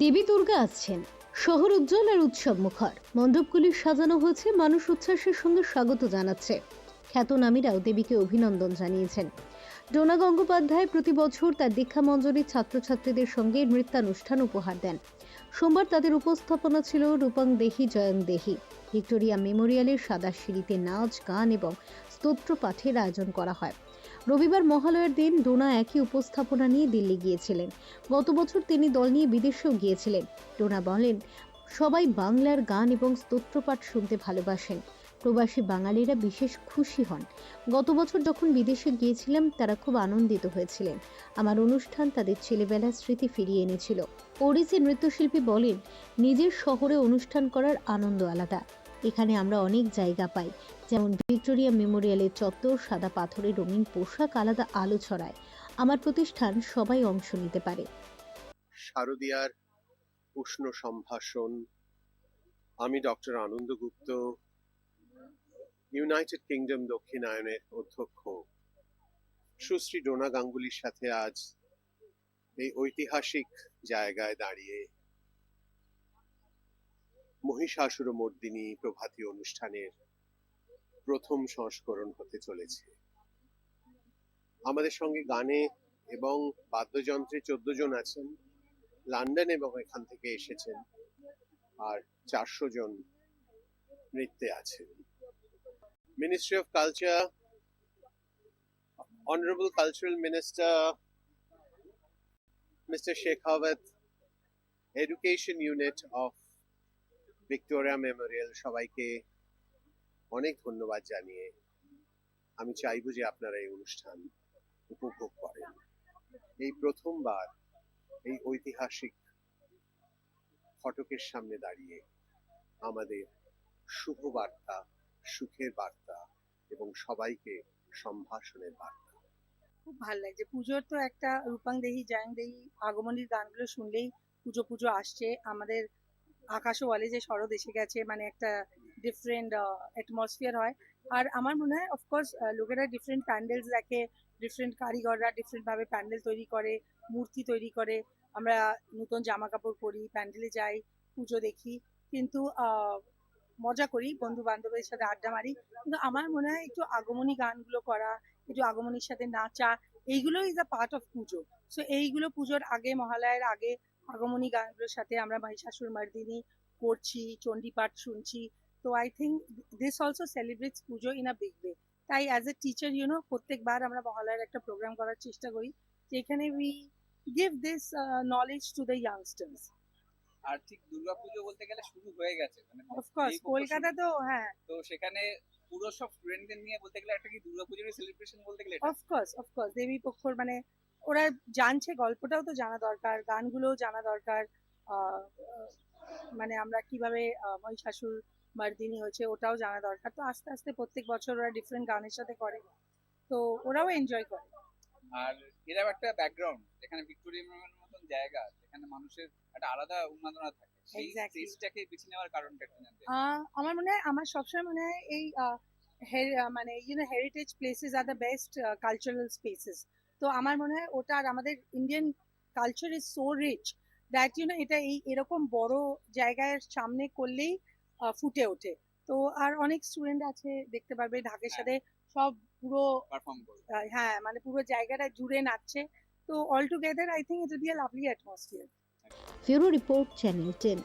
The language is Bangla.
দেবী দুর্গা আসছেন। শহর উজ্জ্বল আর উৎসব মুখর। মণ্ডপগুলি সাজানো হয়েছে, মানুষ উচ্ছ্বাসের সঙ্গে স্বাগত জানাচ্ছে। খ্যাতনামীরাও দেবীকে অভিনন্দন জানিয়েছেন। ডোনা গঙ্গোপাধ্যায় প্রতি বছর তার দীক্ষা মঞ্জুরির ছাত্রছাত্রীদের সঙ্গে নৃত্যানুষ্ঠান উপহার দেন। সোমবার তাদের উপস্থাপনা ছিল রূপং দেহি জয়ং দেহি। ভিক্টোরিয়া মেমোরিয়ালের সাদা সিঁড়িতে নাচ, গান এবং স্তোত্র পাঠের আয়োজন করা হয়। রবিবার মহালয়ার দিন ডোনা একই উপস্থাপনা নিয়ে দিল্লি গিয়েছিলেন। গত বছর তিনি দল নিয়ে বিদেশেও গিয়েছিলেন। ডোনা বলেন, সবাই বাংলার গান এবং স্তোত্রপাঠ শুনতে ভালোবাসেন। প্রবাসী বাঙালিরা বিশেষ খুশি হন। গত বছর যখন বিদেশে গিয়েছিলাম, তারা খুব আনন্দিত হয়েছিলেন। আমার অনুষ্ঠান তাদের ছেলেবেলার স্মৃতি ফিরিয়ে এনেছিল। ওড়িশি নৃত্যশিল্পী বলেন, নিজের শহরে অনুষ্ঠান করার আনন্দ আলাদা। এখানে আমরা অনেক জায়গা পাই। যেমন ভিক্টোরিয়া মেমোরিয়ালের চত্বর, সাদা পাথরে রঙিন পোশাক আলাদা আলো ছড়ায়। আমার প্রতিষ্ঠান সবাই অংশ নিতে পারে। শারদিয়ার উষ্ণ সম্ভাষণ। আমি doctor Anand Gupta, United Kingdom দক্ষিণায়নের অধ্যক্ষ। সুশ্রী ডোনা গাঙ্গুলির সাথে আজ এই ঐতিহাসিক জায়গায় দাঁড়িয়ে মহিষাসুর মর্দিনী প্রভাতী অনুষ্ঠানের প্রথম সংস্করণ হতে চলেছে। আমাদের সঙ্গে গানে এবং বাদ্যযন্ত্রে চোদ্দ জন আছেন, লন্ডন এবং এখান থেকে এসেছেন আর চারশো জন নৃত্যে আছেন। Ministry of culture honourable cultural minister mister Shekhawat education unit of Victoria Memorial সবাইকে অনেক ধন্যবাদ জানিয়ে আমি চাইব যে আপনারা এই অনুষ্ঠান উপভোগ করেন। এই প্রথমবার এই ঐতিহাসিক ফটকের সামনে দাঁড়িয়ে আমাদের শুভ বার্তা সুখের বার্তা এবং সবাইকে সম্ভাষণের বার্তা। খুব ভালো লাগছে। পুজোর তো একটা রূপাং দেহি জয়ং দেহি আগমনীর গানগুলো শুনলেই পুজো পুজো আসছে। আমাদের আকাশও বলে যে শরৎ এসে গেছে মানে একটা ডিফারেন্ট অ্যাটমসফিয়ার হয়। আর আমার মনে হয় অফকোর্স লোকেরা ডিফারেন্ট প্যান্ডেলস দেখে ডিফারেন্ট কারিগররা ডিফারেন্টভাবে প্যান্ডেল তৈরি করে, মূর্তি তৈরি করে। আমরা নতুন জামা কাপড় পরি প্যান্ডেলে যাই, পুজো দেখি। কিন্তু মজা করি বন্ধু বান্ধবের সাথে আড্ডা মারি। কিন্তু আমার মনে হয় একটু আগমনী গানগুলো করা, একটু আগমনীর সাথে নাচা, এইগুলো is a part of Pujo. So এইগুলো পুজোর আগে, মহালয়ার আগে আগমনী গানগুলোর সাথে আমরা মহিষাসুর মার্দিনী করছি, চণ্ডীপাঠ শুনছি। তো I think this also celebrates puja in a big way তাই as a teacher you know প্রত্যেকবার আমরা মহালয়ার একটা প্রোগ্রাম করার চেষ্টা করি যেখানে we give this knowledge to the youngsters আর ঠিক দুর্গাপুজো বলতে গেলে শুরু হয়ে গেছে মানে অফকোর্স কলকাতা তো হ্যাঁ। তো সেখানে পুরো সব স্টুডেন্টদের নিয়ে বলতে গেলে একটা কি দুর্গাপুজোর সেলিব্রেশন বলতে গেলে অফকোর্স অফকোর্স দেবী পক্ষর মানে ওরা জানছে গল্পটাও তো জানা দরকার গানগুলোও জানা দরকার মানে আমরা কীভাবে মহিষাসুর মার্দিনী হয়েছে ওটাও জানা দরকার। তো আস্তে আস্তে প্রত্যেক বছর ওরা ডিফারেন্ট গানের সাথে করে। তো ওরাও এনজয় করে। আর এরকম একটা ব্যাকগ্রাউন্ড যেখানে ভিক্টোরিয়া মেমোরিয়ালের মতন জায়গা যেখানে মানুষের একটা আলাদা উন্মাদনা থাকে। সেই. স্টেজটাকে বেছে নেওয়ার কারণটা একটু জানতে আমার মনে হয় আমার সবসময় মনে হয় এই মানে you know heritage places R the best cultural spaces তো আমার মনে হয় ওটা আর আমাদের Indian culture is so rich that you know এটা এই এরকম বড় জায়গায় সামনে করলেই ফুটে ওঠে। তো আর অনেক স্টুডেন্ট আছে দেখতে পারবে ঢাকের হ্যাঁ। সাথে সব পুরো পারফর্ম হ্যাঁ মানে পুরো জায়গাটা জুড়ে নাচছে। তো all together I think it be a lovely atmosphere ফিউরো report channel ten